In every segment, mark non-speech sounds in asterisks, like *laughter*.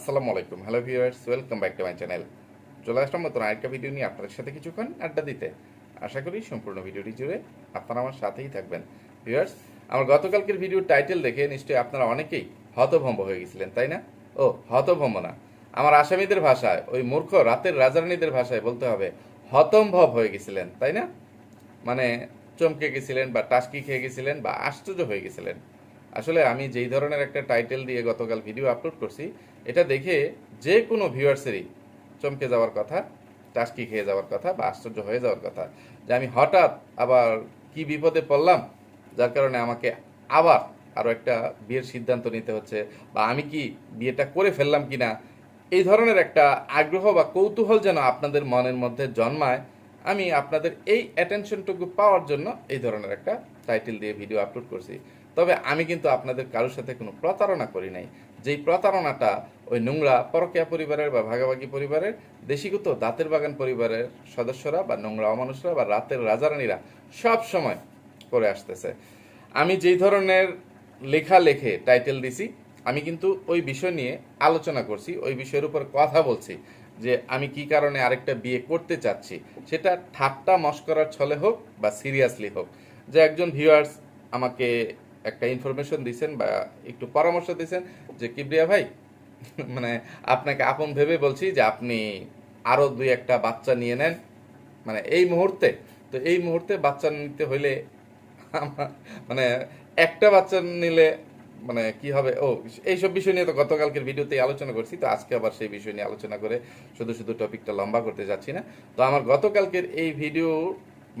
আসসালামু আলাইকুম hello viewers welcome back to my channel চলে আসলাম নতুন আরেকটা ভিডিও নিয়ে আপনাদের সাথে কিছুক্ষণ আড্ডা দিতে। আশা করি সম্পূর্ণ ভিডিওটি জুড়ে আপনারা আমার সাথেই থাকবেন। ভিউয়ার্স আমার গতকালকের ভিডিওর টাইটেল দেখে নিশ্চয়ই আপনারা অনেকেই হতভম্ব হয়ে গেছিলেন, তাই না? ও, হতভম্ব না। আমার আসামিদের ভাষায়, ওই মূর্খ রাতের রাজারানীদের ভাষায় বলতে হবে, হতম্ভব হয়ে গেছিলেন, তাই না? মানে চমকে গেছিলেন বা টাস্কি খেয়ে গেছিলেন বা আশ্চর্য হয়ে গেছিলেন। আসলে আমি যেই ধরনের একটা টাইটেল দিয়ে গতকাল ভিডিও আপলোড করছি, এটা দেখে যে কোনো ভিউয়ার্সেরই চমকে যাওয়ার কথা, টাস্কি খেয়ে যাওয়ার কথা বা আশ্চর্য হয়ে যাওয়ার কথা যে আমি হঠাৎ আবার কি বিপদে পড়লাম, যার কারণে আমাকে আবার আরও একটা বিয়ের সিদ্ধান্ত নিতে হচ্ছে বা আমি কি বিয়েটা করে ফেললাম কি না এই ধরনের একটা আগ্রহ বা কৌতূহল যেন আপনাদের মনের মধ্যে জন্মায়, আমি আপনাদের এই অ্যাটেনশনটুকু পাওয়ার জন্য এই ধরনের একটা টাইটেল দিয়ে ভিডিও আপলোড করছি। তবে আমি কিন্তু আপনাদের কারোর সাথে কোনো প্রতারণা করি নাই। যেই প্রতারণাটা ওই নোংরা পরকিয়া পরিবারের বা ভাগাভাগি পরিবারের, দেশিগত দাঁতের বাগান পরিবারের সদস্যরা বা নোংরা অমানুষরা বা রাতের রাজারানীরা সব সময় করে আসতেছে। আমি যেই ধরনের লেখা লেখে টাইটেল দিছি, আমি কিন্তু ওই বিষয় নিয়ে আলোচনা করছি, ওই বিষয়ের উপর কথা বলছি যে আমি কি কারণে আরেকটা বিয়ে করতে চাচ্ছি, সেটা ঠাট্টা মস্করার ছলে হোক বা সিরিয়াসলি হোক। যে একজন ভিউয়ার্স আমাকে একটা ইনফরমেশন দিছেন বা একটু পরামর্শ দিছেন যে, কিবরিয়া ভাই *laughs* মানে আপনাকে আপন ভেবে বলছি যে, আপনি আরও দুই একটা বাচ্চা নিয়ে নেন। মানে এই মুহূর্তে, তো এই মুহূর্তে বাচ্চা নিতে হইলে মানে একটা বাচ্চা নিলে মানে কি হবে? ও, এইসব বিষয় নিয়ে তো গতকালকের ভিডিওতে আলোচনা করছি, তো আজকে আবার সেই বিষয় নিয়ে আলোচনা করে শুধু শুধু টপিকটা লম্বা করতে যাচ্ছি না। তো আমার গতকালকের এই ভিডিও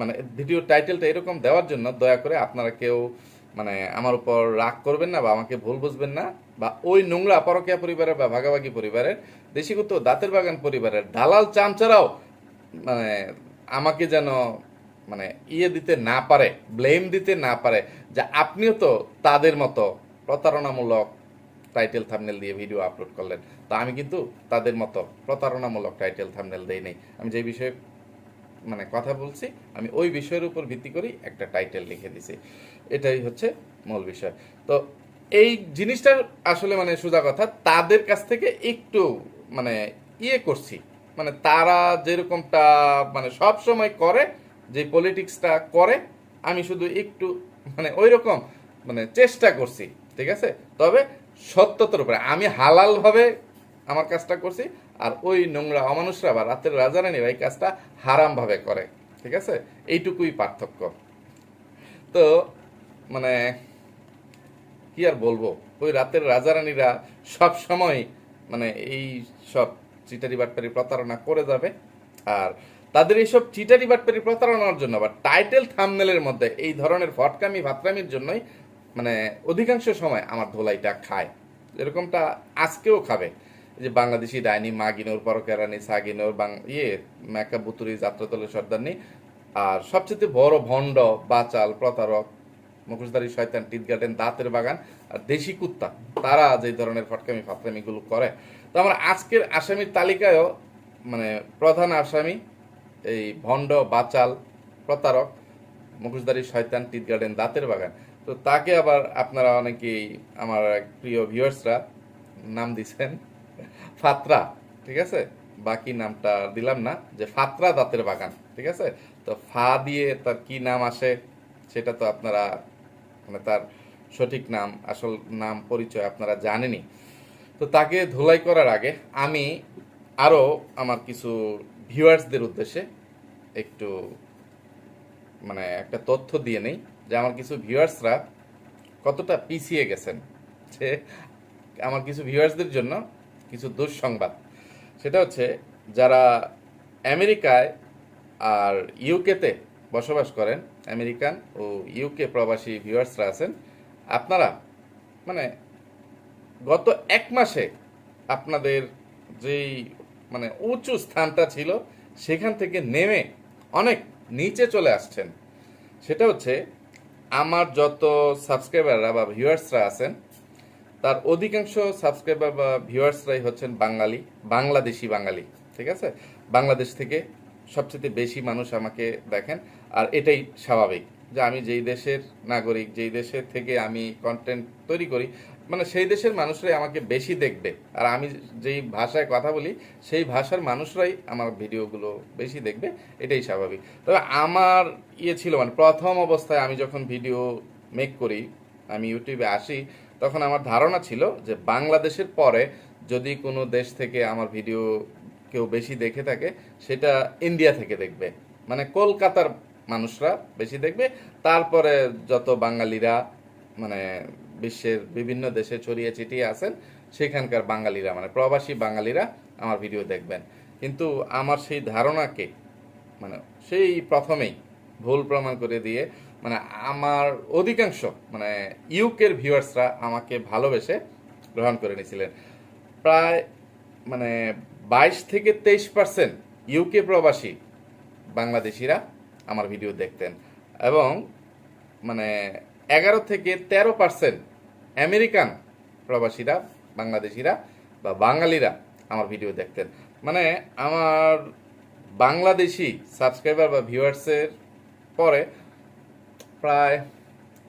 মানে ভিডিও টাইটেলটা এরকম দেওয়ার জন্য দয়া করে আপনারা কেউ মানে আমার উপর রাগ করবেন না বা আমাকে ভুল বুঝবেন না, বা ওই নোংরা পরকিয়া পরিবারের বা ভাগাভাগি পরিবারের, দেশিগত দাঁতের বাগান পরিবারের দালাল চামচারাও মানে আমাকে যেন মানে ইয়ে দিতে না পারে ব্লেম দিতে না পারে, যে আপনিও তো তাদের মতো প্রতারণামূলক টাইটেল থামনেল দিয়ে ভিডিও আপলোড করলেন। তো আমি কিন্তু তাদের মতো প্রতারণামূলক টাইটেল থামনেল দেই নাই। আমি যে বিষয়ে মানে কথা বলছি, আমি ওই বিষয়ের উপর ভিত্তি করেই একটা টাইটেল লিখে দিছি। এটাই হচ্ছে মূল বিষয়। তো এই জিনিসটা আসলে মানে সোজা কথা, তাদের কাছ থেকে একটু মানে ইয়ে করছি। মানে তারা যেরকমটা মানে সব সময় করে, যে পলিটিক্সটা করে, আমি শুধু একটু মানে ওই রকম মানে চেষ্টা করছি, ঠিক আছে? তবে সত্যতার উপরে, আমি হালালভাবে আমার কাজটা করছি, আর ওই নোংরা অমানুষরা বা রাতের রাজারানীরা এই কাজটা হারামভাবে করে, ঠিক আছে? এইটুকুই পার্থক্য। তো মানে কি আর বলব? ওই রাতের রাজারানীরা সব সময় মানে এই সব চিটারি বাটপারি প্রতারণা করে যাবে, আর তাদের এইসব চিটারি বাটপারি প্রতারণার জন্য বা টাইটেল থামনেলের মধ্যে এই ধরনের ফটকামি, ভাতরামির জন্যই মানে অধিকাংশ সময় আমার ধোলাইটা খায়। এরকমটা আজকেও খাবে। যে বাংলাদেশি ডাইনি মাগিনোর পরকেরানি সাগিনোর বাং ইয়ে মেকা বুতুরি যাত্রাতলের সর্দারনি আর সবচেয়ে বড় ভণ্ড, বাচাল, প্রতারক, মুখোশধারী শয়তান, টিট গার্ডেন, দাঁতের বাগান, আর দেশি কুত্তা, তারা যে ধরনের ফটকামি ফাতরামিগুলো করে। তো আমার আজকের আসামির তালিকায়ও মানে প্রধান আসামি, এই ভণ্ড, বাচাল, প্রতারক, মুখোশধারী শয়তান, টিট গার্ডেন, দাঁতের বাগান। তো তাকে আবার আপনারা অনেকেই, আমার প্রিয় ভিউয়ার্সরা নাম দিছেন। ফাত্রা, ঠিক আছে? বাকি নামটা দিলাম না, যে ফাতরা দাঁতের বাগান, ঠিক আছে? তো ফা দিয়ে তার কি নাম আসে, সেটা তো আপনারা মানে তার সঠিক নাম, আসল নাম, পরিচয় আপনারা জানেনই। তো তাকে ধুলাই করার আগে আমি আরও আমার কিছু ভিউয়ার্সদের উদ্দেশ্যে একটু মানে একটা তথ্য দিয়ে নেই, যে আমার কিছু ভিউয়ার্সরা কতটা পিছিয়ে গেছেন, যে আমার কিছু ভিউয়ার্সদের জন্য কিছু দুঃসংবাদ। সেটা হচ্ছে, যারা আমেরিকায় আর ইউকেতে বসবাস করেন, আমেরিকান ও ইউকে প্রবাসী ভিউয়ার্সরা আছেন, আপনারা মানে গত এক মাসে আপনাদের যেই মানে উঁচু স্থানটা ছিল, সেখান থেকে নেমে অনেক নিচে চলে আসছেন। সেটা হচ্ছে, আমার যত সাবস্ক্রাইবাররা বা ভিউয়ার্সরা আছেন তার অধিকাংশ সাবস্ক্রাইবার বা ভিউয়ার্সরাই হচ্ছেন বাঙালি, বাংলাদেশি বাঙালি, ঠিক আছে? বাংলাদেশ থেকে সবচেয়ে বেশি মানুষ আমাকে দেখেন, আর এটাই স্বাভাবিক যে আমি যেই দেশের নাগরিক, যেই দেশের থেকে আমি কন্টেন্ট তৈরি করি মানে সেই দেশের মানুষরাই আমাকে বেশি দেখবে। আর আমি যেই ভাষায় কথা বলি, সেই ভাষার মানুষরাই আমার ভিডিওগুলো বেশি দেখবে, এটাই স্বাভাবিক। তবে আমার ইয়ে ছিল মানে প্রথম অবস্থায় আমি যখন ভিডিও মেক করি, আমি ইউটিউবে আসি তখন আমার ধারণা ছিল যে বাংলাদেশের পরে যদি কোনো দেশ থেকে আমার ভিডিও কেউ বেশি দেখে থাকে, সেটা ইন্ডিয়া থেকে দেখবে। মানে কলকাতার মানুষরা বেশি দেখবে। তারপরে যত বাঙালিরা মানে বিশ্বের বিভিন্ন দেশে ছড়িয়ে ছিটিয়ে আছেন, সেখানকার বাঙালিরা মানে প্রবাসী বাঙালিরা আমার ভিডিও দেখবেন। কিন্তু আমার সেই ধারণাকে মানে সেই প্রথমেই ভুল প্রমাণ করে দিয়ে মানে আমার অধিকাংশ মানে ইউকের ভিউয়ার্সরা আমাকে ভালোবেসে গ্রহণ করে নিয়েছিলেন। প্রায় মানে বাইশ থেকে তেইশ পার্সেন্ট ইউকে প্রবাসী বাংলাদেশিরা আমার ভিডিও দেখতেন এবং মানে এগারো থেকে তেরো পার্সেন্ট আমেরিকান প্রবাসীরা, বাংলাদেশিরা বা বাঙালিরা আমার ভিডিও দেখতেন। মানে আমার বাংলাদেশি সাবস্ক্রাইবার বা ভিউয়ার্সের পরে প্রায়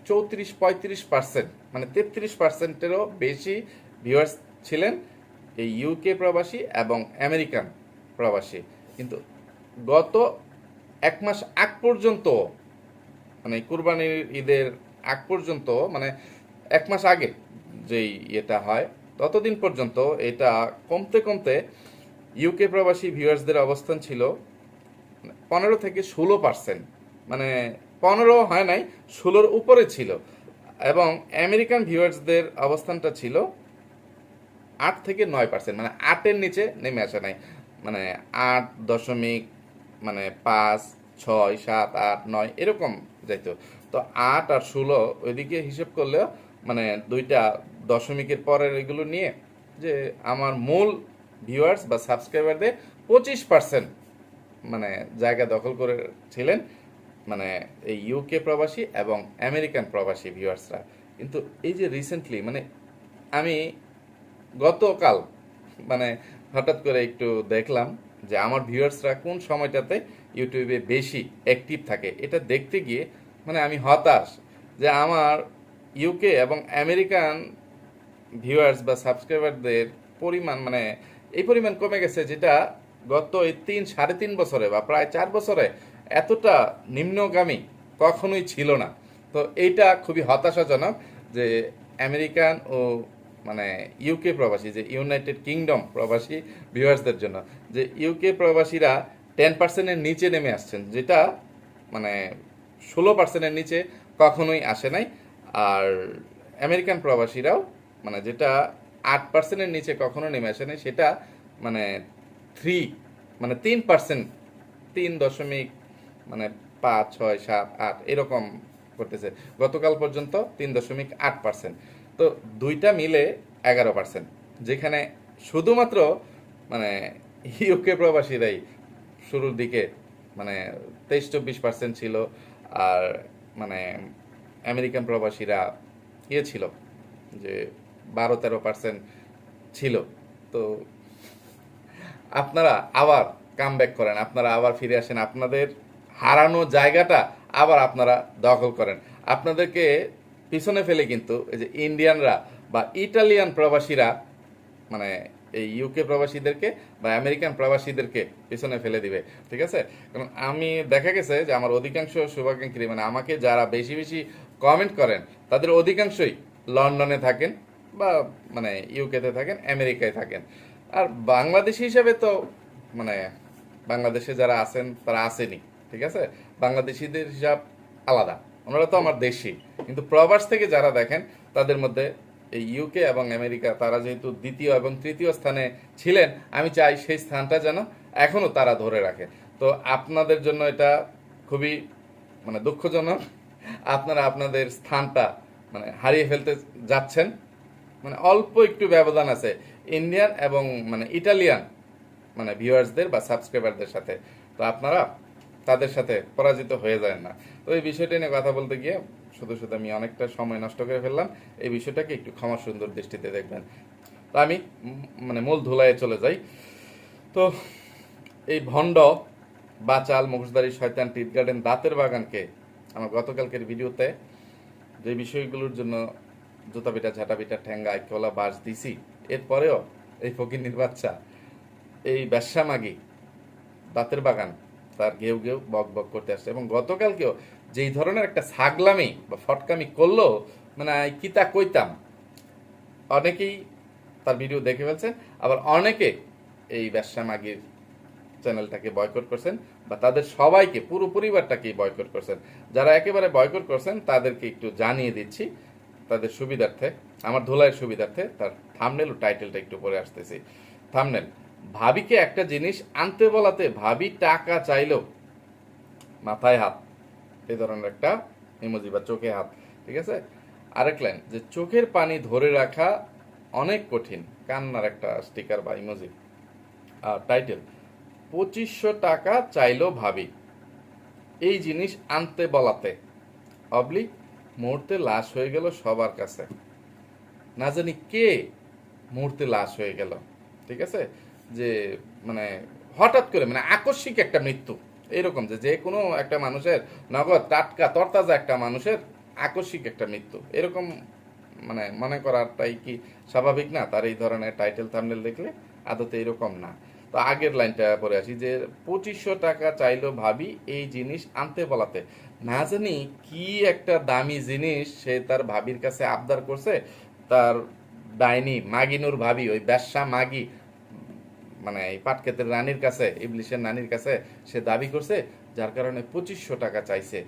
চৌত্রিশ পঁয়ত্রিশ পার্সেন্ট মানে তেত্রিশ পার্সেন্টেরও বেশি ভিউয়ার্স ছিলেন এই ইউকে প্রবাসী এবং আমেরিকান প্রবাসী। কিন্তু গত এক মাস আগ পর্যন্ত মানে কুরবানির ঈদের আগ পর্যন্ত মানে এক মাস আগে যেই এটা হয়, ততদিন পর্যন্ত এটা কমতে কমতে ইউকে প্রবাসী ভিউয়ার্সদের অবস্থান ছিল পনেরো থেকে ষোলো পার্সেন্ট মানে পনেরো হয় নাই, ষোলোর উপরে ছিল। এবং আমেরিকান ভিউয়ার্সদের অবস্থানটা ছিল আট থেকে নয় পার্সেন্ট মানে আটের নিচে নেমে আসে নাই। মানে আট দশমিক মানে পাঁচ, ছয়, সাত, আট, নয়, এরকম যাইতো। তো আট আর ষোলো ওইদিকে হিসেব করলেও মানে দুইটা দশমিকের পরের এগুলো নিয়ে যে আমার মূল ভিউয়ার্স বা সাবস্ক্রাইবারদের পঁচিশ পার্সেন্ট মানে জায়গা দখল করেছিলেন। মানে এই ইউকে প্রবাসী এবং আমেরিকান প্রবাসী ভিউয়ার্সরা কিন্তু এই যে রিসেন্টলি মানে আমি গতকাল মানে হঠাৎ করে একটু দেখলাম যে আমার ভিউয়ার্সরা কোন সময়টাতে ইউটিউবে বেশি অ্যাক্টিভ থাকে। এটা দেখতে গিয়ে মানে আমি হতাশ যে আমার ইউকে এবং আমেরিকান ভিউয়ার্স বা সাবস্ক্রাইবারদের পরিমাণ মানে এই পরিমাণ কমে গেছে যেটা গত এই তিন, সাড়ে তিন বছরে বা প্রায় চার বছরে এতটা নিম্নগামী কখনোই ছিল না। তো এইটা খুবই হতাশাজনক যে আমেরিকান ও মানে ইউকে প্রবাসী, যে ইউনাইটেড কিংডম প্রবাসী ভিউয়ার্সদের জন্য, যে ইউকে প্রবাসীরা টেন পার্সেন্টের নিচে নেমে আসছেন, যেটা মানে ষোলো পার্সেন্টের নিচে কখনোই আসে নাই। আর আমেরিকান প্রবাসীরাও মানে যেটা আট পার্সেন্টের নিচে কখনো নেমে আসে নাই, সেটা মানে থ্রি মানে তিন পার্সেন্ট তিন দশমিক মানে পাঁচ, ছয়, সাত, আট, এরকম করতেছে। গতকাল পর্যন্ত তিন দশমিক আট পার্সেন্ট তো দুইটা মিলে এগারো পার্সেন্ট যেখানে শুধুমাত্র মানে ইউকে প্রবাসীরাই শুরুর দিকে মানে তেইশ, চব্বিশ পার্সেন্ট ছিল আর মানে আমেরিকান প্রবাসীরা ইয়ে ছিল যে বারো, তেরো পার্সেন্ট ছিল। তো আপনারা আবার কাম করেন, আপনারা আবার ফিরে আসেন। আপনাদের হারানো জায়গাটা আবার আপনারা দখল করেন। আপনাদেরকে পিছনে ফেলে কিন্তু এই যে ইন্ডিয়ানরা বা ইটালিয়ান প্রবাসীরা মানে এই ইউকে প্রবাসীদেরকে বা আমেরিকান প্রবাসীদেরকে পিছনে ফেলে দিবে, ঠিক আছে? কারণ আমি দেখা গেছে যে আমার অধিকাংশ শুভাকাঙ্ক্ষী মানে আমাকে যারা বেশি বেশি কমেন্ট করেন, তাদের অধিকাংশই লন্ডনে থাকেন বা মানে ইউকেতে থাকেন, আমেরিকায় থাকেন। আর বাংলাদেশি হিসাবে তো মানে বাংলাদেশে যারা আছেন, তারা আসেনি। ঠিক আছে? বাংলাদেশিদের হিসাব আলাদা। ওনারা তো আমার দেশি। কিন্তু প্রবাস থেকে যারা দেখেন, তাদের মধ্যে এই ইউকে এবং আমেরিকা, তারা যেহেতু দ্বিতীয় এবং তৃতীয় স্থানে ছিলেন, আমি চাই সেই স্থানটা যেন এখনও তারা ধরে রাখে। তো আপনাদের জন্য এটা খুবই মানে দুঃখজনক। আপনারা আপনাদের স্থানটা মানে হারিয়ে ফেলতে যাচ্ছেন। মানে অল্প একটু ব্যবধান আছে। ইন্ডিয়ান এবং মানে ইটালিয়ান মানে ভিউয়ার্সদের বা সাবস্ক্রাইবারদের সাথে। তো আপনারা তাদের সাথে পরাজিত হয়ে যায় না। তো এই বিষয়টা নিয়ে কথা বলতে গিয়ে শুধু শুধু আমি অনেকটা সময় নষ্ট করে ফেললাম। এই বিষয়টাকে একটু ক্ষমা সুন্দর দৃষ্টিতে দেখবেন। তো আমি মানে মূল ধুলায় চলে যাই। তো এই ভণ্ড, বাচাল, মুখোশধারী, শয়তান, টিট গার্ডেন, দাঁতের বাগানকে আমার গতকালকের ভিডিওতে যে বিষয়গুলোর জন্য জুতা পিঠা ঝাঁটা পিঠা ঠেঙ্গা একলা বাস দিছি, এরপরেও এই ফকিন্নির বাচ্চা, এই ব্যবসা মাগি, দাঁতের বাগান তার গেউ গেউ বক বক করতে আসছে। এবং গতকালকেও যেই ধরনের একটা ছাগলামি বা ফটকামি করল মানে কি তা কইতাম, অনেকেই তার ভিডিও দেখে ফেলছেন, আবার অনেকে এই ব্যবসা মাগির চ্যানেলটাকে বয়কট করছেন বা তাদের সবাইকে, পুরো পরিবারটাকেই বয়কট করছেন। যারা একেবারে বয়কট করছেন, তাদেরকে একটু জানিয়ে দিচ্ছি তাদের সুবিধার্থে, আমার ধুলাইয়ের সুবিধার্থে তার থামনেল ও টাইটেলটা একটু পরে আসতেছি। থামনেল ভাবিকে একটা জিনিস আনতে বলাতে ভাবি টাকা চাইলো মাথায় হাত, এই ধরনের একটা ইমোজি বা চোখে হাত, ঠিক আছে? আরেক লাইন যে চোখের পানি ধরে রাখা অনেক কঠিন, কান্নার একটা স্টিকার বা ইমোজি আর টাইটেল পঁচিশশো টাকা চাইলো ভাবি, এই জিনিস আনতে বলাতে। অবলি, মুহূর্তে লাশ হয়ে গেল সবার কাছে। না জানি কে মুহূর্তে লাশ হয়ে গেল, ঠিক আছে? যে মানে হঠাৎ করে মানে আকস্মিক একটা মৃত্যু। এরকম যে যে কোনো একটা মানুষের নগদ, টাটকা, তরতাজা একটা মানুষের আকস্মিক একটা মৃত্যু। এরকম মানে মনে করাটাই কি স্বাভাবিক না? তার এই ধরনের টাইটেল থামনেল দেখলে আদতে এরকম না। তো আগের লাইনটা পরে আসি যে, পঁচিশশো টাকা চাইলো ভাবি এই জিনিস আনতে বলাতে। না জানি কি একটা দামি জিনিস সে তার ভাবির কাছে আবদার করছে। তার ডাইনি মাগিনুর ভাবি, ওই ব্যবসা মাগি মানে এই পাটক্ষেতের রানীর কাছে, ইবলিশের নানির কাছে সে দাবি করছে, যার কারণে পঁচিশশো টাকা চাইছে।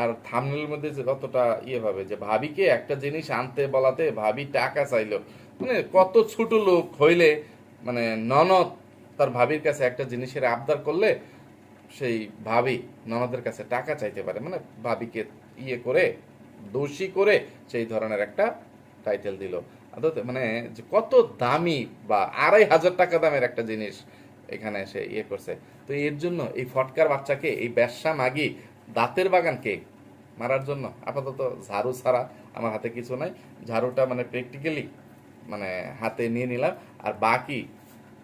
আর থামনেলের মধ্যে যে কতটা ইয়ে ভাবে, যে ভাবিকে একটা জিনিস আনতে বলাতে ভাবি টাকা চাইলো। মানে কত ছোট লোক হইলে মানে ননদ তার ভাবির কাছে একটা জিনিসের আবদার করলে সেই ভাবি ননদের কাছে টাকা চাইতে পারে। মানে ভাবিকে ইয়ে করে, দোষী করে সেই ধরনের একটা টাইটেল দিল। মানে যে কত দামি বা আড়াই হাজার টাকা দামের একটা জিনিস এখানে সে ইয়ে করছে। তো এর জন্য এই ফটকার বাচ্চাকে এই ব্যবসা মাগি দাঁতের বাগানকে মারার জন্য আপাতত ঝাড়ু ছাড়া আমার হাতে কিছু নাই। ঝাড়ুটা মানে প্র্যাকটিক্যালি মানে হাতে নিয়ে নিলাম। আর বাকি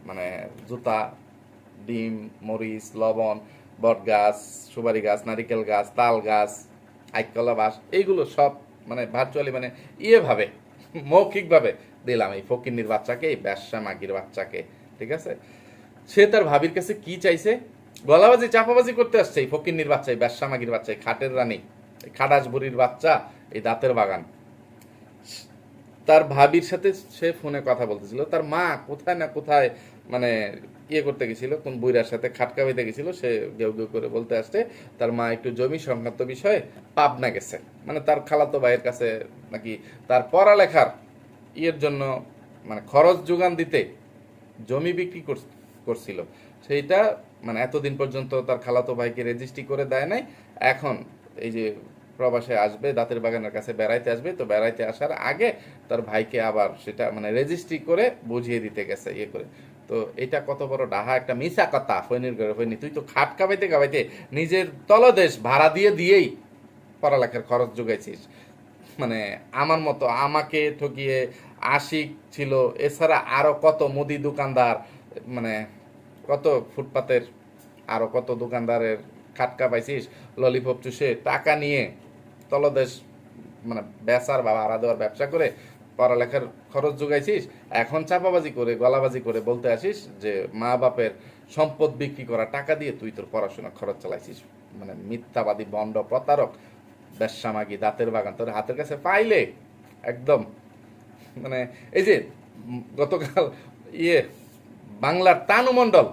মানে জুতা, ডিম, মরিচ, লবণ বট গাছ সুপারি গাছ, নারিকেল গাছ, তাল গাছ, আইকলা বাস এইগুলো সব মানে ভার্চুয়ালি মানে ইয়ে ভাবে মৌখিকভাবে দিলাম এই ফকিন্নির বাচ্চাকে, এই ব্যবসা মাগির বাচ্চাকে, ঠিক আছে? সে তার ভাবির কাছে কি চাইছে? গলাবাজি, চাপাবাজি করতে আসছে এই ফকিন্নির বাচ্চা, এই ব্যবসা মাগির বাচ্চা, এই খাটের রানী, এই খাটাস বুড়ির বাচ্চা, এই দাঁতের বাগান। তার ভাবির সাথে সে ফোনে কথা বলতেছিল। তার মা কোথায় না কোথায় মানে ইয়ে করতে গেছিল, কোন বুইরার সাথে খাটকা বাইতে গেছিল, সে গেউ গেউ করে বলতে আসছে, তার মা একটু জমি সংক্রান্ত বিষয়ে পাবনা গেছে। মানে তার খালাতো ভাইয়ের কাছে নাকি তার পড়ালেখার ইয়ের জন্য মানে খরচ যোগান দিতে জমি বিক্রি কর- করছিল। সেইটা মানে এতদিন পর্যন্ত তার খালাতো ভাইকে রেজিস্ট্রি করে দেয় নাই। এখন এই যে প্রবাসে আসবে, দাঁতের বাগানের কাছে বেড়াইতে আসবে, তো বেড়াইতে আসার আগে তার ভাইকে আবার সেটা মানে রেজিস্ট্রি করে বুঝিয়ে দিতে গেছে ইয়ে করে। তো এটা কত বড় ডাহা, একটা মিশা কথা, ফৈনির ঘরে ফৈনি, তুই তো খাট কাবাইতে কাবাইতে নিজের তলদেশ ভাড়া দিয়ে দিয়েই পড়ালেখার খরচ যোগাইছিস মানে আমার মতো আমাকে ঠকিয়ে আশিক ছিল, এছাড়া আরও কত মুদি দোকানদার মানে কত ফুটপাতের, আরও কত দোকানদারের খাটকা পাইছিস ললিপপ চুষে টাকা নিয়ে তলদেশ মানে বেচার বা ভাড়া দেওয়ার ব্যবসা করে পড়ালেখার খরচ যোগাইছিস এখন চাপাবাজি করে, গলাবাজি করে বলতে আসিস যে মা বাপের সম্পদ বিক্রি করা টাকা দিয়ে তুই তোর পড়াশোনা খরচ চালাইছিস। মানে মিথ্যাবাদী, বন্ড, প্রতারক, বেশ্যামাগি, দাঁতের বাগান, তোর হাতের কাছে পাইলে একদম মানে এই যে গতকাল ইয়ে বাংলার তানু মণ্ডল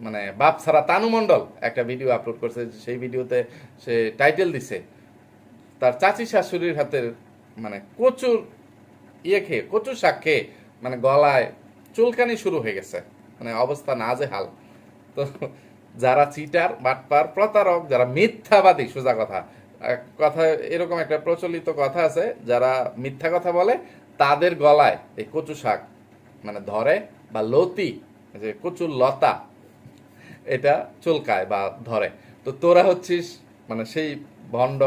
মানে বাপ ছাড়া তানু মণ্ডল একটা ভিডিও আপলোড করছে, সেই ভিডিওতে সে টাইটেল দিছে, তার চাচি শাশুড়ির হাতের মানে কচুর ইয়ে খেয়ে কচু শাক খেয়ে মানে গলায় চুলকানি শুরু হয়ে গেছে। মানে অবস্থা নাজে হাল তো যারা চিটার, বাটপার, প্রতারক, যারা মিথ্যাবাদী, সোজা কথা। কথা, এরকম একটা প্রচলিত কথা আছে, যারা মিথ্যা কথা বলে, তাদের গলায় এই কচু শাক মানে ধরে বা লতি যে কচুর লতা, এটা চুলকায় বা ধরে। তো তোরা হচ্ছিস মানে সেই ভণ্ড,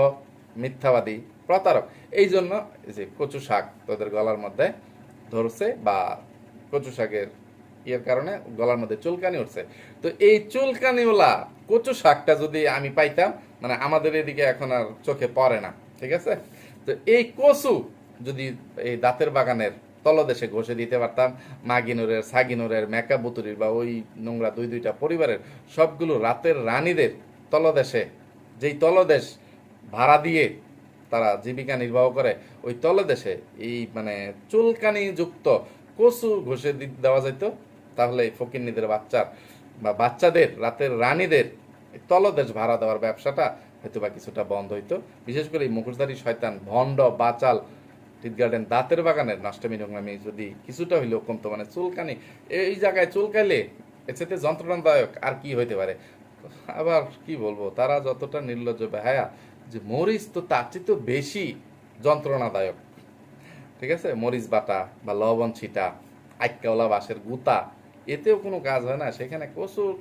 মিথ্যাবাদী প্রতারক। এই জন্য যে কচু শাক তোদের গলার মধ্যে ধরছে বা কচু শাকের ইয়ের কারণে গলার মধ্যে চুলকানি উঠছে। তো এই চুলকানিওলা কচু শাকটা যদি আমি পাইতাম মানে আমাদের এদিকে এখন আর চোখে পড়ে না, ঠিক আছে? তো এই কচু যদি এই দাঁতের বাগানের তলদেশে ঘষে দিতে পারতাম, মাগিনুরের, সাগিনুরের মেকাবুতুরির বা ওই নোংরা দুই দুইটা পরিবারের সবগুলো রাতের রানীদের তলদেশে, যেই তলদেশ ভাড়া দিয়ে তারা জীবিকা নির্বাহ করে, ওই তলদেশে এই মানে চুলকানি যুক্ত কচু ঘষে দেওয়া যেত তাহলে এই ফকিন্নিদের বাচ্চার বা বাচ্চাদের, রাতের রানীদের তলদেশ ভাড়া দেওয়ার ব্যবসাটা হয়তো বা কিছুটা বন্ধ হইতো। বিশেষ করে এই মুখোশধারী শয়তান, ভণ্ড, বাচাল টিট গার্ডেন, দাঁতের বাগানের নষ্টমী নোংরামি যদি কিছুটা হইলেও কমতো মানে চুলকানি, এই জায়গায় চুলকাইলে সাথে যন্ত্রণাদায়ক আর কি হইতে পারে? আবার কি বলব, তারা যতটা নির্লজ্জ বেহায়া যে মরিচ তো তার চেয়ে তো বেশি যন্ত্রণাদায়ক। ঠিক আছে? মরিচ বাটা বা লবণ ছিটা আইকাওলা বাঁশের গুতা, এতেও কোনো কাজ হয় না। সেখানে প্রচুর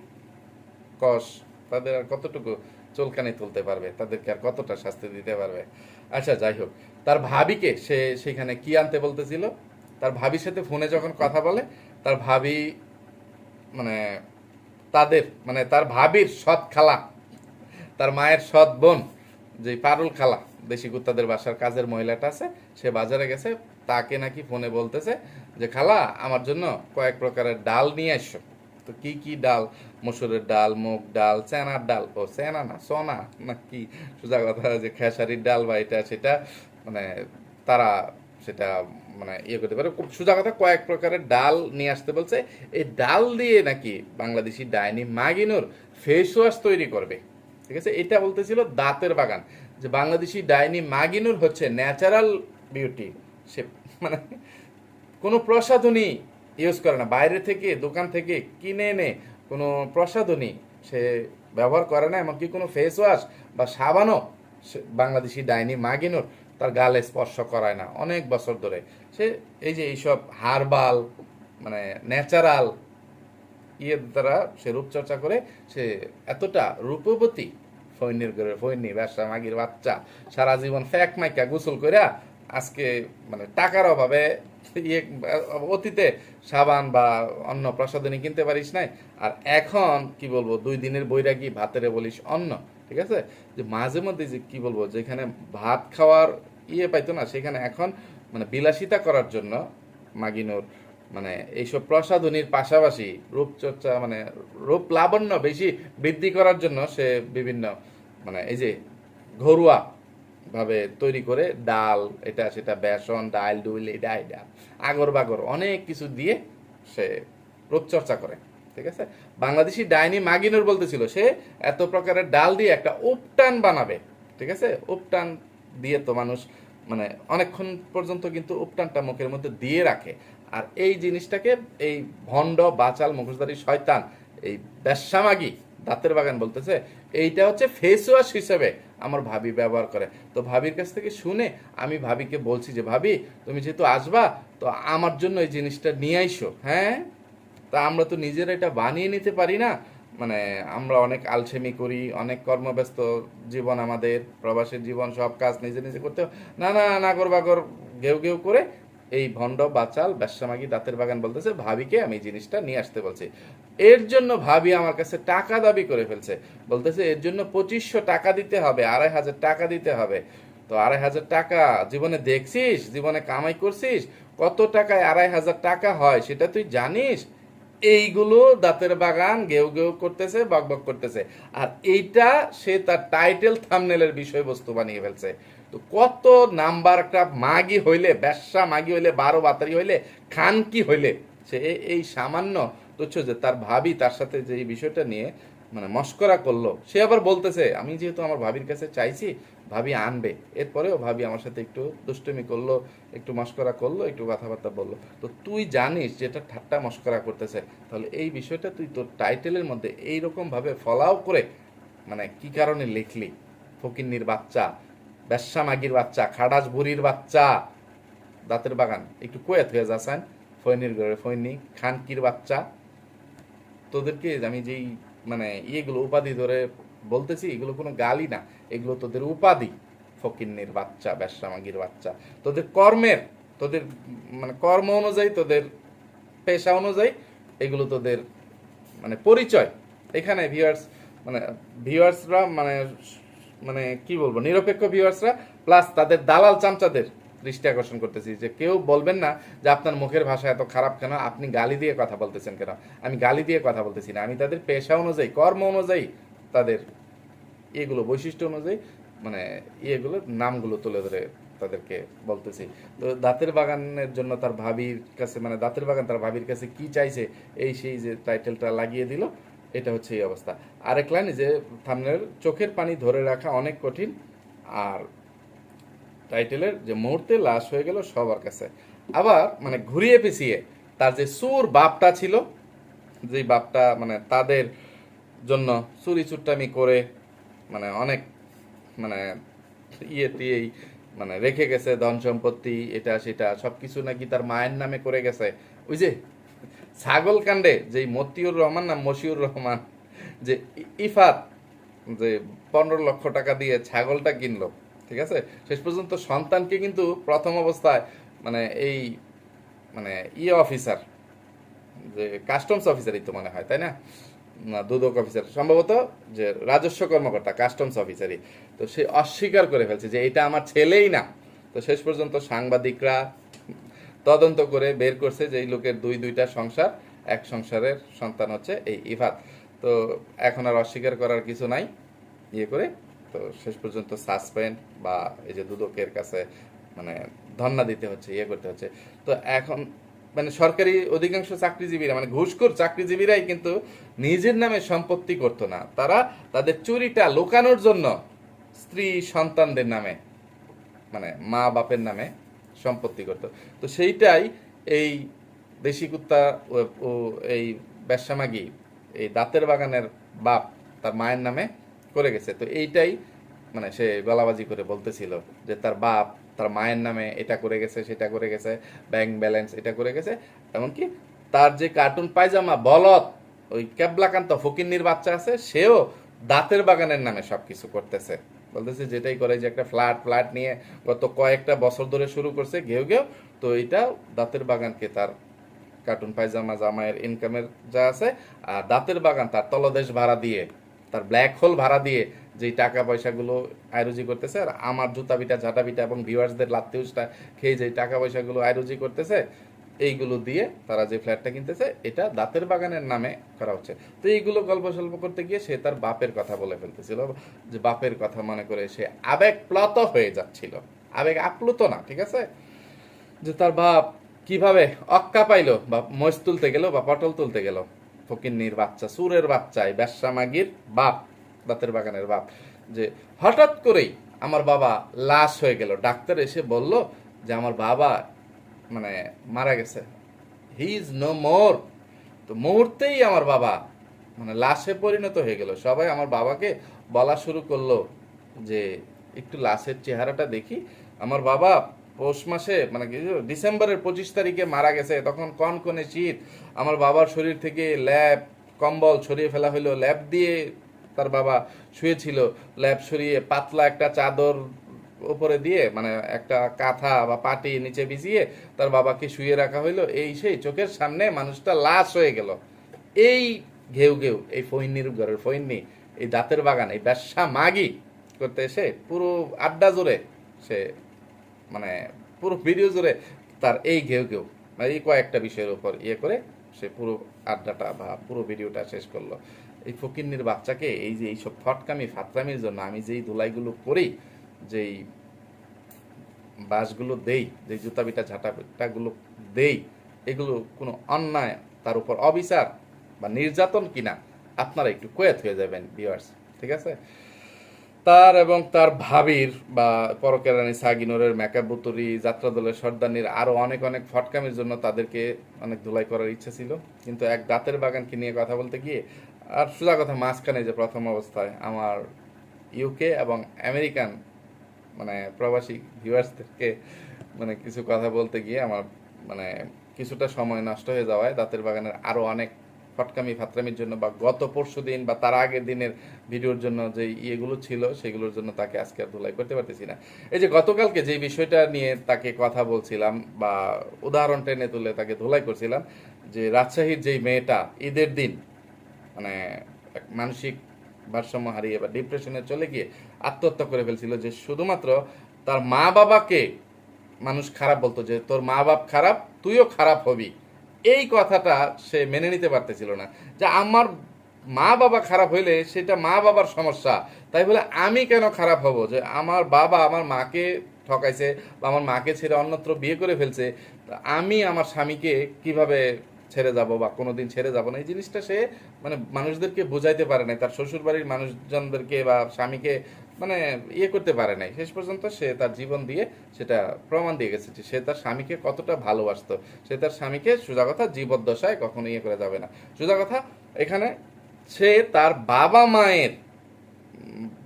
কষ, তাদের আর কতটুকু চুলকানি তুলতে পারবে? তাদেরকে আর কতটা শাস্তি দিতে পারবে? আচ্ছা যাই হোক। তার ভাবিকে সে সেখানে কি আনতে বলতেছিল? তার ভাবির সাথে ফোনে যখন কথা বলে, তার ভাবি মানে তাদের মানে তার ভাবির সৎ খালা, তার মায়ের সৎ বোন যে পারুল খালা, দেশি কুত্তাদের বাসার কাজের মহিলাটা আছে, সে বাজারে গেছে, তাকে নাকি ফোনে বলতেছে যে, খালা, আমার জন্য কয়েক প্রকারের ডাল নিয়ে আসো। তো কি কি ডাল? মসুরের ডাল, মুগ ডাল, চেনার ডাল, ও চেনা না, সোনা না কি? সোজা কথা যে খেসারির ডাল বা এটা সেটা মানে তারা সেটা মানে ইয়ে করতে পারে। খুব সোজা কথা, কয়েক প্রকারের ডাল নিয়ে আসতে বলছে। এই ডাল দিয়ে নাকি বাংলাদেশি ডাইনি মাগিনুর ফেস ওয়াশ তৈরি করবে। ঠিক আছে? এটা বলতেছিল দাঁতের বাগান। যে বাংলাদেশি ডাইনি মাগিনুর হচ্ছে ন্যাচারাল বিউটি। সে মানে কোনো প্রসাধনী ইউজ করে না। বাইরে থেকে, দোকান থেকে কিনে এনে কোনো প্রসাধনী সে ব্যবহার করে না। এমনকি কোনো ফেস ওয়াশ বা সাবানও বাংলাদেশি ডাইনি মাগিনুর তার গালে স্পর্শ করায় না। অনেক বছর ধরে। সে এই যে এইসব হারবাল মানে ন্যাচারাল ইয়ের দ্বারা সে রূপচর্চা করে, সে এতটা রূপবতী ফৈনির করে ফৈনি, ব্যবসা মাগির বাচ্চা, সারা জীবন ফ্যাক মাইকা গোসল করিয়া আজকে মানে টাকার অভাবে ইয়ে অতীতে সাবান বা অন্য প্রসাধনী কিনতে পারিস নাই। আর এখন কি বলব, দুই দিনের বৈরাগী, ভাতেরে বলিস অন্ন, ঠিক আছে? যে মাঝে মধ্যে যে কি বলব, যেখানে ভাত খাওয়ার ইয়ে পাইতো না, সেখানে এখন মানে বিলাসিতা করার জন্য মাগিনুর মানে এইসব প্রসাধনীর পাশাপাশি রূপচর্চা মানে রূপ লাবণ্য বেশি বৃদ্ধি করার জন্য সে বিভিন্ন মানে এই যে ঘরোয়া ভাবে তৈরি করে ডাল, এটা সেটা বেসন, ডাল ডুইল এটা এটা, আগর বাগর অনেক কিছু দিয়ে সে রূপচর্চা করে, ঠিক আছে? বাংলাদেশি ডাইনি মাগিনুর বলতেছিল, সে এত প্রকারের ডাল দিয়ে একটা উপটান বানাবে ঠিক আছে? উপটান দিয়ে তো মানুষ মানে অনেকক্ষণ পর্যন্ত কিন্তু উপটানটা মুখের মধ্যে দিয়ে রাখে। আর এই জিনিসটাকে এই ভণ্ড বাচাল মুখোশধারী শয়তান এই বেশ্যামাগি দাঁতের বাগান বলতেছে এইটা হচ্ছে ফেস ওয়াশ হিসেবে আমার ভাবি ব্যবহার করে তো ভাবির কাছ থেকে শুনে আমি ভাবিকে বলছি যে ভাবি তুমি যেহেতু আসবা তো আমার জন্য এই জিনিসটা নিয়ে আইসো হ্যাঁ তা আমরা তো নিজেরা এটা বানিয়ে নিতে পারি না মানে আমরা অনেক আলসেমি করি অনেক কর্মব্যস্ত জীবন আমাদের প্রবাসের জীবন সব কাজ নিজে নিজে করতে না না না নাগর বাগর ঘেউ ঘেউ করে এই ভণ্ড বাচাল ব্যবসামাগি দাঁতের বাগান বলতেছে, ভাবিকে আমি জিনিসটা নিয়ে আসতে বলছি। এর জন্য ভাবি আমার কাছে টাকা দাবি করে ফেলছে। বলতেছে, এর জন্য পঁচিশশো টাকা দিতে হবে, আড়াই হাজার টাকা দিতে হবে। তো আড়াই হাজার টাকা জীবনে দেখছিস? জীবনে কামাই করছিস? কত টাকায় আড়াই হাজার টাকা হয় সেটা তুই জানিস? এইগুলো দাঁতের বাগান গেউ গেউ করতেছে, বক বক করতেছে। আর এইটা সে তার টাইটেল থামনেলের বিষয়বস্তু বানিয়ে ফেলছে। তো কত নাম্বার একটা মাগি হইলে, ব্যবসা মাগি হইলে, বারো বাতারি হইলে খান কি হইলে, সে এই সামান্য তুচ্ছ যে তার ভাবি তার সাথে যে এই বিষয়টা নিয়ে মানে মস্করা করল, সে আবার বলতেছে, আমি যেহেতু আমার ভাবির কাছে চাইছি, ভাবি আনবে। এরপরেও ভাবি আমার সাথে একটু দুষ্টুমি করল, একটু মস্করা করল, একটু কথাবার্তা বলল। তো তুই জানিস যেটা ঠাট্টা মস্করা করতেছে, তাহলে এই বিষয়টা তুই তোর টাইটেলের মধ্যে এইরকমভাবে ফলাও করে মানে কি কারণে লিখলি? ফকিন্নির বাচ্চা ব্যবসা মাগির বাচ্চা, খাডাস বুড়ির বাচ্চা। দাঁতের বাগান, একটু কোয়াত হয়ে যাচ্ছেন ফৈনির ঘরে ফৈনি, খানকির বাচ্চা। তোদেরকে আমি যেই মানে ইয়েগুলো উপাধি ধরে বলতেছি, এগুলো কোনো গালি না, এগুলো তোদের উপাধি। ফকিন্নির বাচ্চা ব্যবসামাগির বাচ্চা। তোদের কর্মের, তোদের মানে কর্ম অনুযায়ী, তোদের পেশা অনুযায়ী, এগুলো তোদের মানে পরিচয়। এখানে ভিউয়ার্স মানে ভিউয়ার্সরা মানে মানে কি বলব, নিরপেক্ষ ভিউয়ার্সরা প্লাস তাদের দালাল চামচাদের দৃষ্টি আকর্ষণ করতেছি যে কেউ বলবেন না যে আপনার মুখের ভাষা এত খারাপ কেন, আপনি গালি দিয়ে কথা বলতেছেন কেন? আমি গালি দিয়ে কথা বলতেছি না, আমি তাদের পেশা অনুযায়ী, কর্ম অনুযায়ী তাদের এগুলো বৈশিষ্ট্য অনুযায়ী মানে ইয়েগুলো, নামগুলো তুলে ধরে তাদেরকে বলতেছি। তো দাঁতের বাগানের জন্য তার ভাবির কাছে মানে দাঁতের বাগান তার ভাবির কাছে কি চাইছে, এই সেই যে টাইটেলটা লাগিয়ে দিল এটা হচ্ছে এই অবস্থা। আরেক লাইন যে থামনের চোখের পানি ধরে রাখা অনেক কঠিন। আর টাইটেলের যে মুহূর্তে লাশ হয়ে গেল সবার কাছে। আবার মানে ঘুরিয়ে পিছিয়ে তার যে সুর বাপটা ছিল যে বাপটা মানে তাদের জন্য চুরি চুট্টামি করে মানে অনেক মানে ইয়ে দিয়েই মানে রেখে গেছে ধন সম্পত্তি, এটা সেটা, সবকিছু নাকি তার মায়ের নামে করে গেছে। ওই যে ছাগল কাণ্ডে যে মতিউর রহমান না মশিউর রহমান, যে ইফাত, যে পনেরো লক্ষ টাকা দিয়ে ছাগলটা কিনলো, ঠিক আছে? শেষ পর্যন্ত সন্তানকে কিন্তু প্রথম অবস্থায় মানে এই মানে ইয়ে অফিসার, যে কাস্টমস অফিসারই তো মনে হয়, তাই না? না, দুদক অফিসার, সম্ভবত যে রাজস্ব কর্মকর্তা, কাস্টমস অফিসারই। তো সে অস্বীকার করে ফেলছে যে এটা আমার ছেলেই না। তো শেষ পর্যন্ত সাংবাদিকরা তদন্ত করে বের করছে যে এই লোকের দুই, দুইটা সংসার, এক সংসারের সন্তান হচ্ছে এই ইফাত। তো এখন আর অস্বীকার করার কিছু নাই ইয়ে করে, তো শেষ পর্যন্ত সাসপেন্ড বা এই যে দুদকের কাছে মানে ধন্না দিতে হচ্ছে ইয়ে করতে হচ্ছে। তো এখন মানে সরকারি অধিকাংশ চাকরিজীবীরা মানে ঘুষখোর চাকরিজীবীরাই কিন্তু নিজের নামে সম্পত্তি করতো না। তারা তাদের চুরিটা লুকানোর জন্য স্ত্রী সন্তানদের নামে মানে মা বাপের নামে সম্পত্তি করত। তো সেইটাই এই দেশি কুত্তা ও- এই ব্যবসামাগি এই দাঁতের বাগানের বাপ তার মায়ের নামে করে গেছে। তো এইটাই মানে সে গলাবাজি করে বলতেছিল যে তার বাপ তার মায়ের নামে এটা করে গেছে, সেটা করে গেছে, ব্যাংক ব্যালেন্স এটা করে গেছে। এমনকি তার যে কার্টুন পায়জামা বলত ওই ক্যাবলাকান্ত ফকিন্নির বাচ্চা আছে, সেও দাঁতের বাগানের নামে সবকিছু করতেছে। বলতেছে যেটাই করে যে একটা ফ্ল্যাট ফ্ল্যাট নিয়ে গত কয়েকটা বছর ধরে শুরু করছে, ঘেউ ঘেউ। তো এটা দাঁতের বাগানকে তার কার্টুন পায়জামা জামাইয়ের ইনকামের যা আছে, আর দাঁতের বাগান তার তলদেশ ভাড়া দিয়ে, তার ব্ল্যাক হোল ভাড়া দিয়ে যেই টাকা পয়সাগুলো আয়রুজি করতেছে, আর আমার জুতা বিটা ঝাঁটা বিটা এবং ভিউয়ার্সদের লাত্তিউসটা খেয়ে যেই টাকা পয়সাগুলো আয়রুজি করতেছে এইগুলো দিয়ে তারা যে ফ্ল্যাটটা কিনতেছে, এটা দাঁতের বাগানের নামে করা হচ্ছে। তো এইগুলো গল্প সল্প করতে গিয়ে সে তার বাপের কথা বলে ফেলতেছিল, যে বাপের কথা মনে করে সে আবেগ প্লত হয়ে যাচ্ছিল। আবেগ আপ্লুত না, ঠিক আছে? যে তার বাপ কীভাবে অক্কা পাইলো, বা মহিষ তুলতে গেল, বা পটল তুলতে গেল। ফকিন্নির বাচ্চা, সুরের বাচ্চা, এই ব্যবসা মাগির বাপ, দাঁতের বাগানের বাপ। যে হঠাৎ করেই আমার বাবা লাশ হয়ে গেল। ডাক্তার এসে বলল যে, আমার বাবা মানে মারা গেছে। হি ইজ নো মোর তো মুহূর্তেই আমার বাবা মানে লাশে পরিণত হয়ে গেল। সবাই আমার বাবাকে বলা শুরু করল যে, একটু লাশের চেহারাটা দেখি। আমার বাবা পৌষ মাসে মানে ডিসেম্বরের পঁচিশ তারিখে মারা গেছে। তখন কনকনে শীত, আমার বাবার শরীর থেকে ল্যাব, কম্বল ছড়িয়ে ফেলা হলো। ল্যাব দিয়ে তার বাবা শুয়েছিল। ল্যাব সরিয়ে পাতলা একটা চাদর উপরে দিয়ে মানে একটা কাঁথা বা পাটি নিচে বিছিয়ে তার বাবাকে শুয়ে রাখা হইল। এই সেই চোখের সামনে মানুষটা লাশ হয়ে গেল। এই ঘেউ ঘেউ, এই ফৈন্নির ঘরের ফৈন্নি এই দাঁতের বাগান, এই ব্যবসা মাগি করতে এসে পুরো আড্ডা জুড়ে সে মানে পুরো ভিডিও জুড়ে তার এই ঘেউ ঘেউ মানে এই কয়েকটা বিষয়ের উপর ইয়ে করে সে পুরো আড্ডাটা বা পুরো ভিডিওটা শেষ করল। এই ফকিন্নির বাচ্চাকে এই যে এইসব ফটকামি ফাতরামির জন্য আমি যেই ধুলাইগুলো করি যেই বাসগুলো দেই যে জুতা বিটা ঝাঁটা পিটাগুলো দেই, এগুলো কোনো অন্যায় তার উপর অবিচার বা নির্যাতন কিনা, আপনারা একটু কোয়েত হয়ে যাবেন ভিউয়ার্স ঠিক আছে? তার এবং তার ভাবির বা পরকেরানি সাগিনোরের মেকাবুতুরি যাত্রা দলের সর্দানির আরও অনেক অনেক ফটকামির জন্য তাদেরকে অনেক ধুলাই করার ইচ্ছা ছিল। কিন্তু এক দাঁতের বাগানকে নিয়ে কথা বলতে গিয়ে, আর সোজা কথা মাঝখানে যে প্রথম অবস্থায় আমার ইউকে এবং আমেরিকান মানে প্রবাসী ভিউয়ার্সদেরকে মানে কিছু কথা বলতে গিয়ে আমার মানে কিছুটা সময় নষ্ট হয়ে যাওয়ায় দাঁতের বাগানের আরও অনেক ফটকামি ফাতরামির জন্য বা গত পরশু দিন বা তার আগের দিনের ভিডিওর জন্য যে ইয়েগুলো ছিল, সেগুলোর জন্য তাকে আজকে আর ধুলাই করতে পারতেছি না। এই যে গতকালকে যে বিষয়টা নিয়ে তাকে কথা বলছিলাম বা উদাহরণ টেনে তুলে তাকে ধুলাই করছিলাম, যে রাজশাহীর যেই মেয়েটা ঈদের দিন মানে মানসিক ভারসাম্য হারিয়ে বা ডিপ্রেশনে চলে গিয়ে আত্মহত্যা করে ফেলছিল যে শুধুমাত্র তার মা বাবাকে মানুষ খারাপ বলতো যে তোর মা বাপ খারাপ, তুইও খারাপ হবি। এই কথাটা সে মেনে নিতে পারতেছিল না। যে আমার মা বাবা খারাপ হইলে সেটা মা বাবার সমস্যা। তাই বলে আমি কেন খারাপ হব? যে আমার বাবা আমার মাকে ঠকাইছে বা আমার মাকে ছেড়ে অন্যত্র বিয়ে করে ফেলছে আমি আমার স্বামীকে কীভাবে ছেড়ে যাব বা কোনোদিন ছেড়ে যাব না? এই জিনিসটা সে মানে মানুষদেরকে বোঝাইতে পারে নাই। তার শ্বশুর বাড়ির মানুষজনদেরকে বা স্বামীকে মানে ইয়ে করতে পারে নাই। শেষ পর্যন্ত সে তার জীবন দিয়ে সেটা প্রমাণ দিয়ে গেছে যে সে তার স্বামীকে কতটা ভালোবাসতো। সে তার স্বামীকে সোজা কথা জীবদ্দশায় কখনো ইয়ে করে যাবে না। সোজা কথা, এখানে সে তার বাবা মায়ের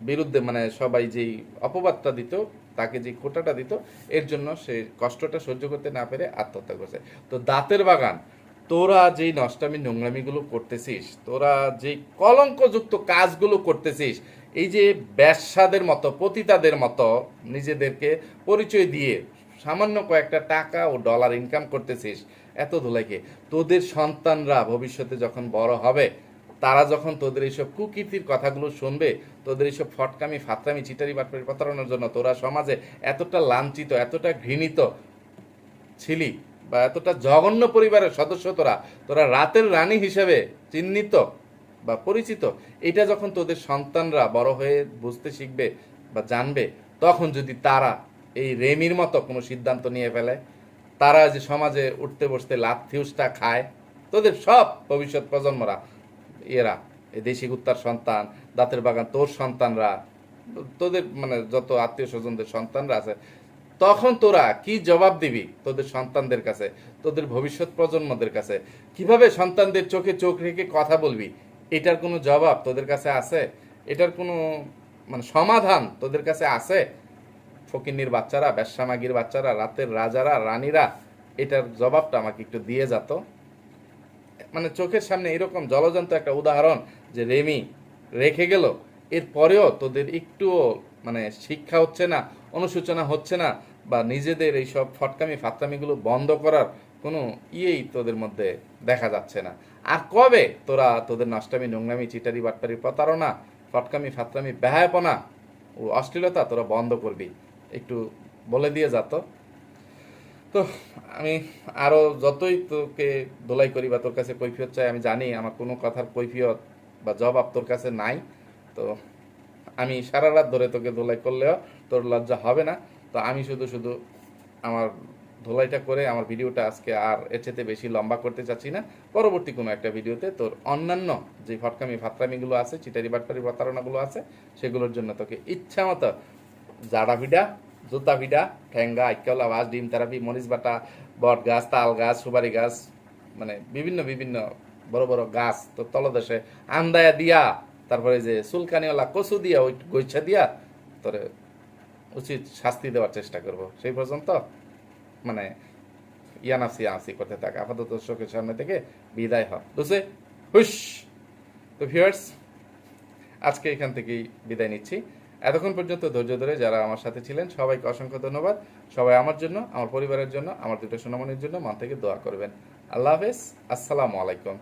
বিরুদ্ধে মানে সবাই যেই অপবাদটা দিত, তাকে যে খোটাটা দিত, এর জন্য সে কষ্টটা সহ্য করতে না পেরে আত্মহত্যা করছে। তো দাঁতের বাগান, তোরা যেই নষ্টামি নোংরামিগুলো করতেছিস, তোরা যে কলঙ্কযুক্ত কাজগুলো করতেছিস এই যে ব্যবসাদের মতো, পতিতাদের মতো নিজেদেরকে পরিচয় দিয়ে সামান্য কয়েকটা টাকা ও ডলার ইনকাম করতেছিস, এত ধুলাইকে। তোদের সন্তানরা ভবিষ্যতে যখন বড় হবে, তারা যখন তোদের এইসব কুকীর্তির কথাগুলো শুনবে, তোদের এইসব ফটকামি, ফাতরামি, চিটারি বাটপারি প্রতারণার জন্য তোরা সমাজে এতটা লাঞ্ছিত, এতটা ঘৃণিত ছিলি বা এতটা জঘন্য পরিবারের সদস্য তোরা তোরা রাতের রানী হিসেবে চিহ্নিত বা পরিচিত, এটা যখন তোদের সন্তানরা বড় হয়ে বুঝতে শিখবে বা জানবে, তখন যদি তারা এই রেমির মতো কোনো সিদ্ধান্ত নিয়ে ফেলে, তারা যে সমাজে উঠতে বসতে লাথিউসটা খায়, তোদের সব ভবিষ্যৎ প্রজন্মরা, এরা, এই দেশি কুত্তার সন্তান, দাঁতের বাগান, তোর সন্তানরা, তোদের মানে যত আত্মীয় স্বজনদের সন্তানরা আছে, তখন তোরা কি জবাব দিবি তোদের সন্তানদের কাছে, তোদের ভবিষ্যৎ প্রজন্মদের কাছে? কীভাবে সন্তানদের চোখে চোখ রেখে কথা বলবি? এটার কোনো জবাব তোদের কাছে আছে? এটার কোনো মানে সমাধান তোদের কাছে আছে? ফকিন্নির বাচ্চারা ব্যবসামাগির বাচ্চারা, রাতের রাজারা, রানীরা, এটার জবাবটা আমাকে একটু দিয়ে যেত মানে চোখের সামনে এরকম জলজন্ত একটা উদাহরণ যে রেমি রেখে গেল, এরপরেও তোদের একটুও মানে শিক্ষা হচ্ছে না অনুসূচনা হচ্ছে না, বা নিজেদের এইসব ফটকামি ফাতরামিগুলো বন্ধ করার কোনো ইয়েই তোদের মধ্যে দেখা যাচ্ছে না। আর কবে? তোরা তোদের নষ্টামি নোংরামি, চিটারি বাটপারি প্রতারণা, ফটকামি, ফাতরামি ব্যয়াপনা ও অশ্লীলতা তোরা বন্ধ করবি। একটু বলে দিয়ে যাতো তো। আমি আরও যতই তোকে দোলাই করি বা তোর কাছে কৈফিয়ত চাই, আমি জানি আমার কোনো কথার কৈফিয়ত বা জবাব তোর কাছে নাই। তো আমি সারা রাত ধরে তোকে দোলাই করলেও তোর লজ্জা হবে না। তো আমি শুধু শুধু আমার ধোলাইটা করে আমার ভিডিওটা আজকে আর এর চেয়ে বেশি লম্বা করতে চাচ্ছি না। পরবর্তী কোনো একটা ভিডিওতে তোর অন্যান্য যে ফটকামি ফাতরামিগুলো আছে, চিটারি বাটপারি প্রতারণাগুলো আছে, সেগুলোর জন্য তোকে ইচ্ছা মতো জাডা ভিডা, জুতা ভিডা ঠেঙ্গা আইকালা বাস ডিম থেরাপি মরিচ বাটা, বট গাছ, তাল গাছ, সুপারি গাছ মানে বিভিন্ন বিভিন্ন বড় বড় গাছ তো তলদেশে আন্দায়া দিয়া, তারপরে যে সুলকানিওয়ালা কচু দিয়া, ওই গৈছা দিয়া তোরে উচিত শাস্তি দেওয়ার চেষ্টা করব। সেই পর্যন্ত মানে ইয়ানাসি আসি করতে থাকে। আপাতত চোখের সামনে থেকে বিদায় হ বুঝছে হুস তো ভিউয়ার্স আজকে এখান থেকেই বিদায় নিচ্ছি। এতক্ষণ পর্যন্ত ধৈর্য ধরে যারা আমার সাথে ছিলেন, সবাইকে অসংখ্য ধন্যবাদ। সবাই আমার জন্য, আমার পরিবারের জন্য, আমার দুটো সুনামনির জন্য মন থেকে দোয়া করবেন। আল্লাহ হাফেজ। আসসালামু আলাইকুম।